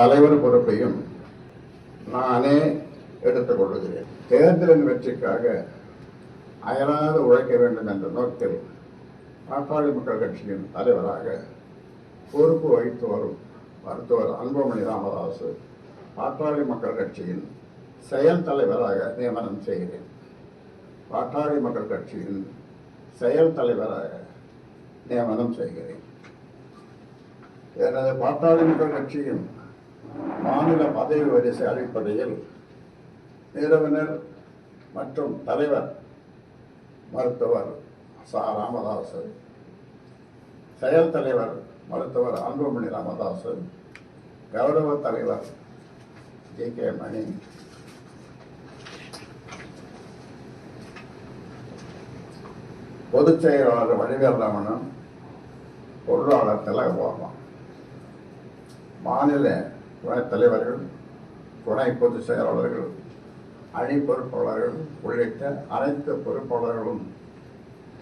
தலைவர் பொறுப்பையும் நானே எடுத்துக் கொள்கிறேன் தேர்தலின் வெற்றிக்காக அயராது உழைக்க வேண்டும் என்ற நோக்கில் பாட்டாளி மக்கள் கட்சியின் தலைவராக பொறுப்பு வகித்து வரும் மருத்துவர் அன்புமணி ராமதாஸ் பாட்டாளி மக்கள் கட்சியின் செயல் தலைவராக நியமனம் செய்கிறேன். பாட்டாளி மக்கள் கட்சியின் செயல் தலைவராக நியமனம் செய்கிறேன். எனது பாட்டாளி மக்கள் கட்சியின் மாநில பதவி வரிசை அடிப்படையில் நிறுவனர் மற்றும் தலைவர் மருத்துவர் சா. ராமதாஸ் செயல் தலைவர் மருத்துவர் அன்புமணி ராமதாஸ் கௌரவ தலைவர் ஜி. கே. மணி. பொதுச் செயலாளர் வடிவேல் ரமணன் பொருளாளர் திலகபாபா. மாநில துணைத் தலைவர்கள் துணை பொதுச் செயலாளர்கள் அணி பொறுப்பாளர்கள் உள்ளிட்ட அனைத்து பொறுப்பாளர்களும்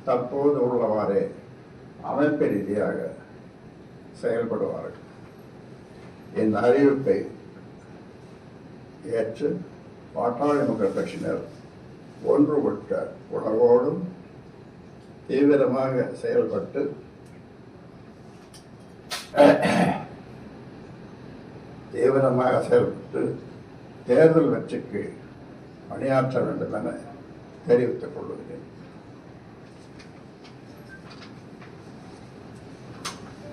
தற்போது உள்ளவாறே அமைப்பு ரீதியாக செயல்படுவார்கள். இந்த அறிவிப்பை ஏற்று பாட்டாளி மக்கள் கட்சியினர் ஒன்றுபட்ட உணர்வோடும் தீவிரமாக செயல்பட்டு தீவிரமாக செயல்பட்டு தேர்தல் வெற்றிக்கு பணியாற்ற வேண்டும் என தெரிவித்துக் கொள்கிறேன்.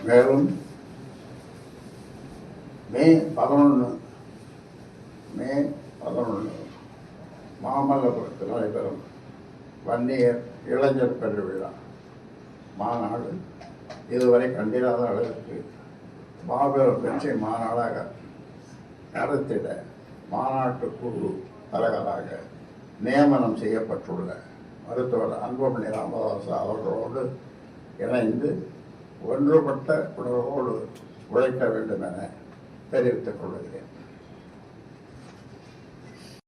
மேலும் மே பதினொன்று மே பதினொன்று மாமல்லபுரத்தில் நடைபெறும் வன்னியர் இளைஞர் பெருவிழா மாநாடு இதுவரை கண்டிராத அளவிற்கு மாபெரும் வெற்றி மாநாடாக நடத்திட மாநாட்டு குழு தலைவராக நியமனம் செய்யப்பட்டுள்ள மருத்துவர் அன்புமணி ராமதாஸ் அவர்களோடு இணைந்து ஒன்றுபட்ட உணர்வோடு உழைக்க வேண்டும் என தெரிவித்துக் கொள்கிறேன்.